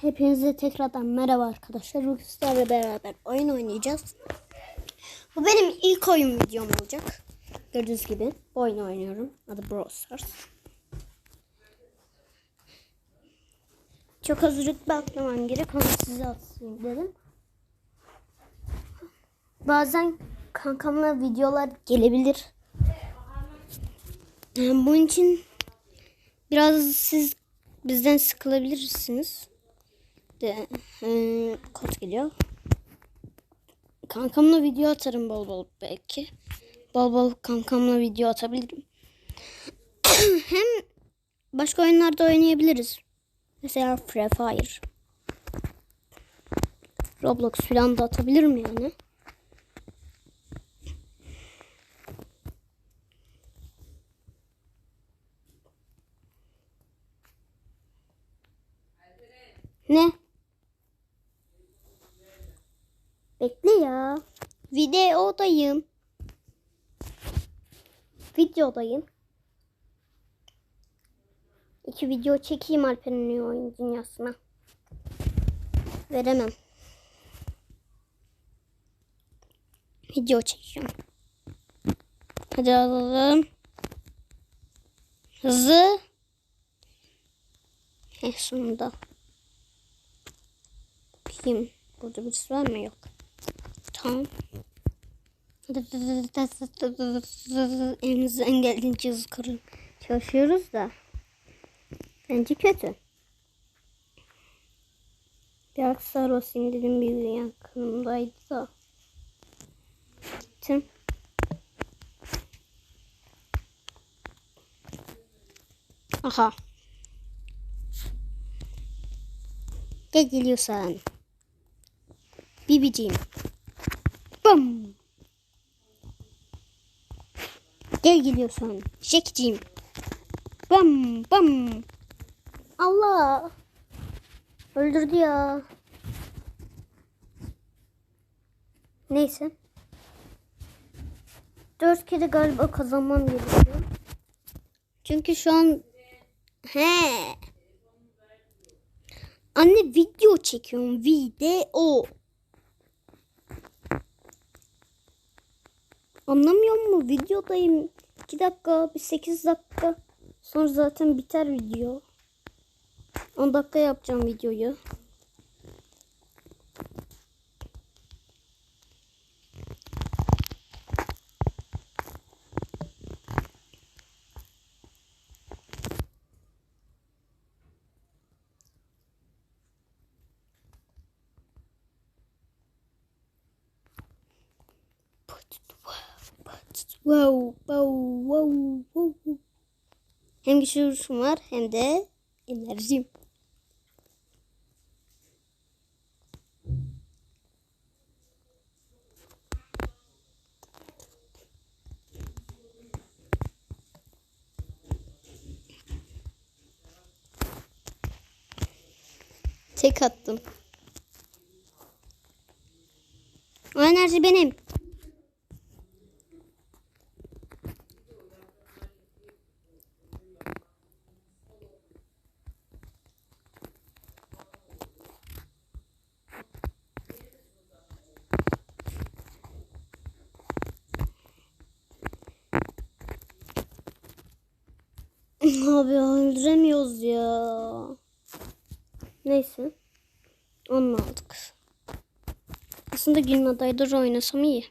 Hepinize tekrardan merhaba arkadaşlar. Bugün sizlerle beraber oyun oynayacağız. Bu benim ilk oyun videom olacak. Gördüğünüz gibi bu oyunu oynuyorum. Adı Brawl Stars. Çok az rütbe atlamam gerek onu size atayım dedim. Bazen kankamla videolar gelebilir. Yani bunun için biraz siz bizden sıkılabilirsiniz. De, e, kod geliyor. Kankamla video atarım bol bol belki. Bol bol kankamla video atabilirim. Hem başka oyunlarda oynayabiliriz. Mesela Free Fire. Roblox falan da atabilirim yani. Ne? Bekle ya. Videodayım. Videodayım. İki video çekeyim Alper'in oyun dünyasına. Veremem. Video çekiyorum. Hadi alalım. Hızlı. Eh sonunda. Bakayım. Burada birisi var mı? Yok. Tamam. Elimizden geldiğince hızlı kırın. Çalışıyoruz da. Bence kötü. Bir aksar basayım dedim bir yakınımdaydı da. Gittim. Aha. Gel geliyorsan. Bibiciğim. Bam. Gel geliyorsan. Şekciğim. Bam bam. Allah. Öldürdü ya. Neyse. Dört kere galiba kazanmam gerekiyor. Çünkü şu an... He. Anne video çekiyorum. Video. Anlamıyor mu? Videodayım. 2 dakika, bir 8 dakika. Sonra zaten biter video. 10 dakika yapacağım videoyu. Wow, wow, wow, wow. Hem güçlü var hem de enerjim. Tek attım. O enerji benim. Abi öldüremiyoruz ya. Neyse. Onu aldık. Aslında günün adayları oynasam iyi.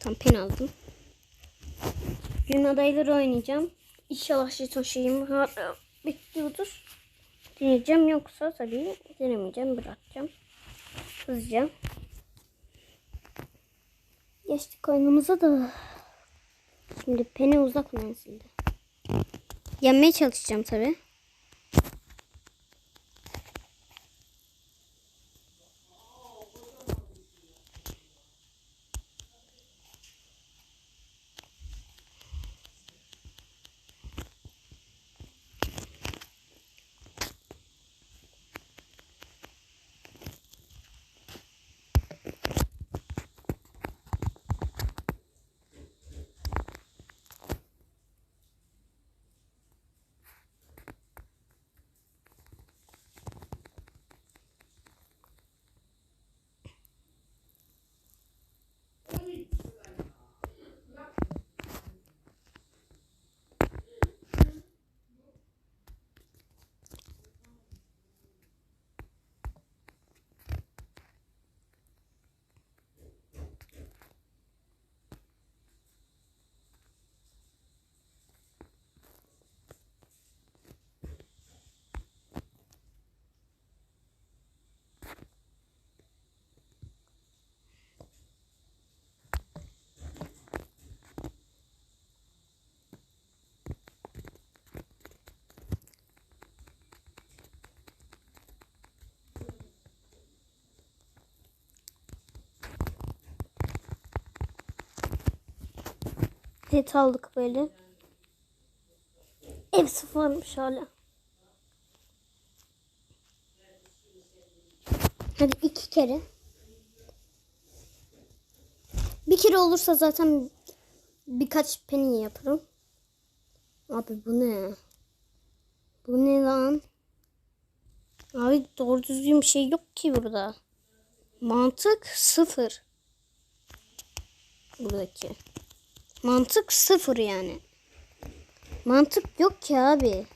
Tam pin aldım. Gün adayları oynayacağım. İnşallah jeton şeyim hala bekliyordur. Deneyeceğim yoksa tabii denemeyeceğim bırakacağım. Hızlıca. Geçtik oyunumuza da. Şimdi pene uzak menzilde. Yenmeye çalışacağım tabii. Pet aldık böyle. Hepsi varmış hala. Hadi iki kere. Bir kere olursa zaten birkaç penny yaparım. Abi bu ne? Bu ne lan? Abi doğru düzgün bir şey yok ki burada. Mantık sıfır. Buradaki. Mantık sıfır yani. Mantık yok ki abi.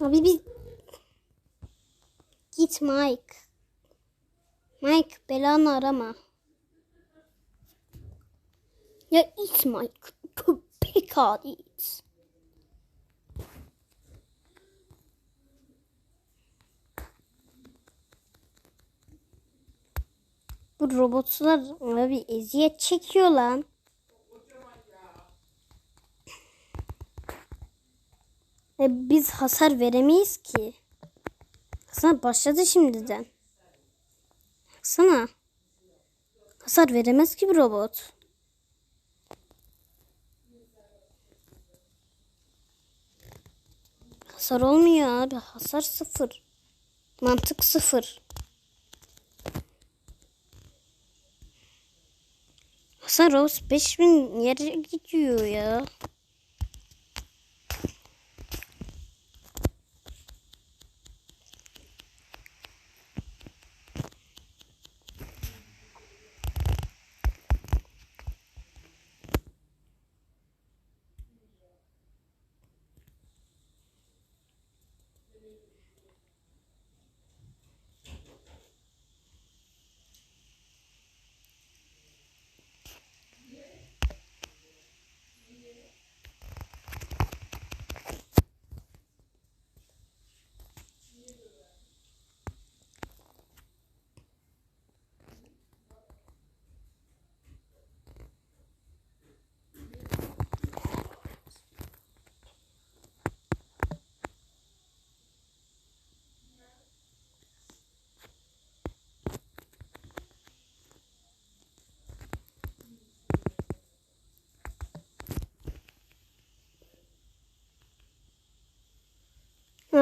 Abi bir git Mike. Mike belanı arama. Ya it Mike. Köpek adi it. Bu robotlar abi eziyet çekiyor lan. E, biz hasar veremeyiz ki. Hasar başladı şimdiden. Baksana. Hasar veremez ki bir robot. Hasar olmuyor abi. Hasar sıfır. Mantık sıfır. Hasar Rose 5000 yere gidiyor ya.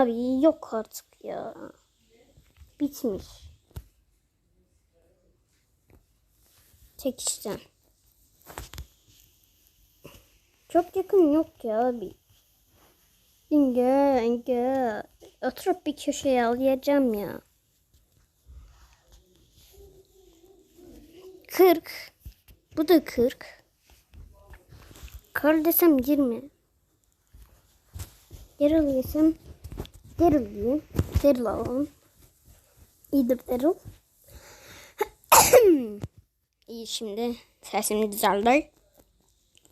Abi yok artık ya. Bitmiş. Tek işten. Çok yakın yok ya abi. İnge, inge. Oturup bir köşeye alayacağım ya. 40. Bu da 40. Kar desem 20. Daryl yesem Daryl diyeyim. Daryl alalım. İyidir Daryl. İyi şimdi. Sesim düzeldi.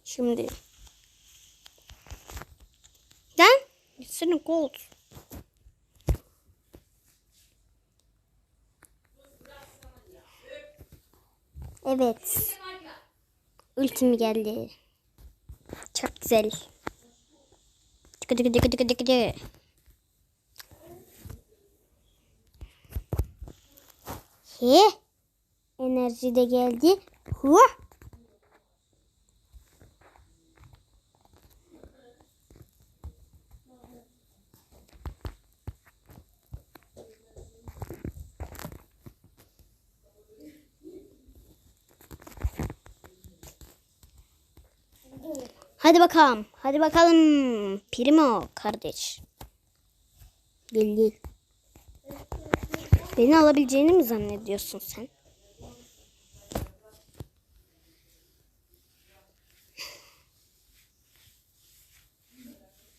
Şimdi. Lan. Gitsene gold. Evet. Ultimi geldi. Çok güzel. Tıkı tıkı tıkı tıkı tıkı tıkı. He. Enerji de geldi. Hua. Hadi bakalım. Hadi bakalım. Primo kardeş. Gel gel. Beni alabileceğini mi zannediyorsun sen?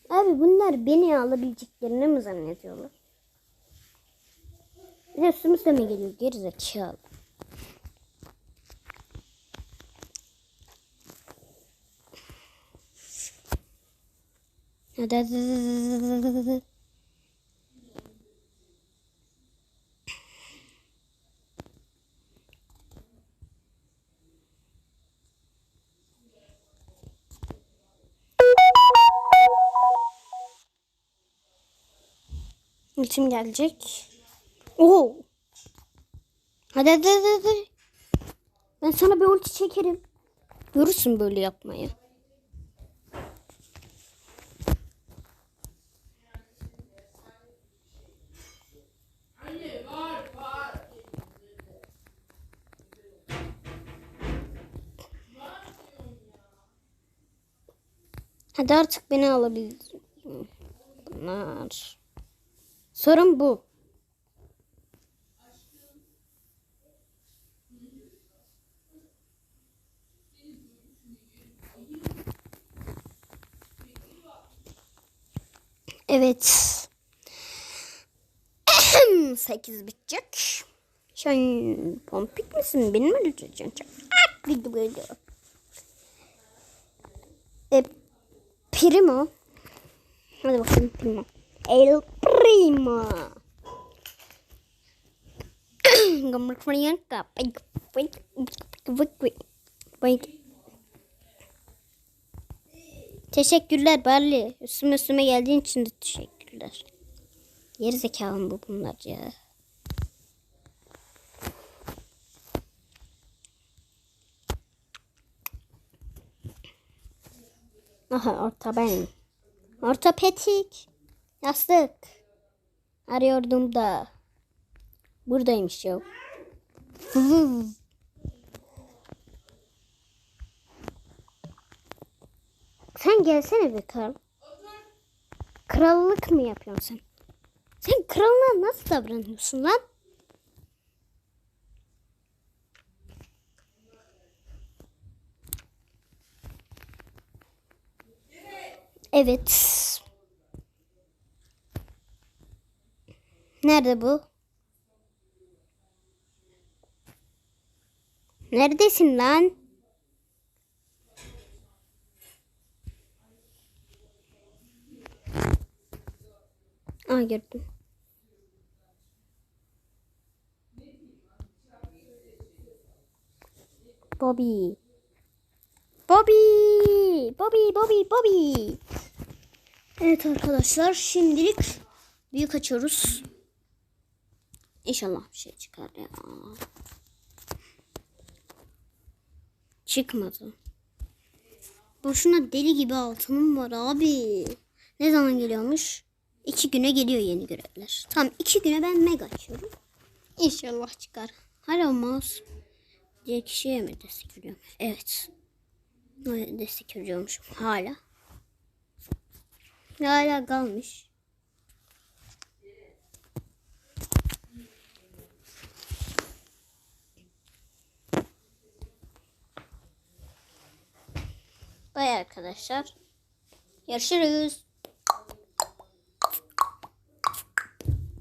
Abi bunlar beni alabileceklerini mi zannediyorlar? Bir de üstümüzde mi geliyor gerizekalı? Hadi hadi hadi hadi hadi hadi. Ultim gelecek. Oo. Hadi hadi hadi. hadi. Ben sana bir ulti çekerim. Görürsün böyle yapmayı. Hadi artık beni alabilirsin. Bunlar. Sorun bu. Evet. 8 bitecek. Sen pompik misin? Beni mi öldüreceksin? Bir böyle. E, Primo. Hadi bakalım Primo. El Primo. Gambar Priyanka. Wait, wait, wait, wait, wait. Teşekkürler Barley. Üstüme üstüme geldiğin için de teşekkürler. Geri zekalı mı bu bunlar ya? Aha orta benim. Ortopedik. Yastık. Arıyordum da. Buradaymış ya. Sen gelsene bir kral. Krallık mı yapıyorsun sen? Sen kralına nasıl davranıyorsun lan? Evet. Nerede bu? Neredesin lan? Aa gördüm. Bobby. Bobby. Bobby, Bobby, Bobby. Evet arkadaşlar şimdilik büyük açıyoruz. İnşallah bir şey çıkar ya. Çıkmadı. Boşuna deli gibi altınım var abi. Ne zaman geliyormuş? İki güne geliyor yeni görevler. Tam iki güne ben mega açıyorum. İnşallah çıkar. Hala mouse diye kişiye mi destek veriyorum? Evet. Destek veriyormuşum. Hala. Hala kalmış. Bay arkadaşlar. Görüşürüz.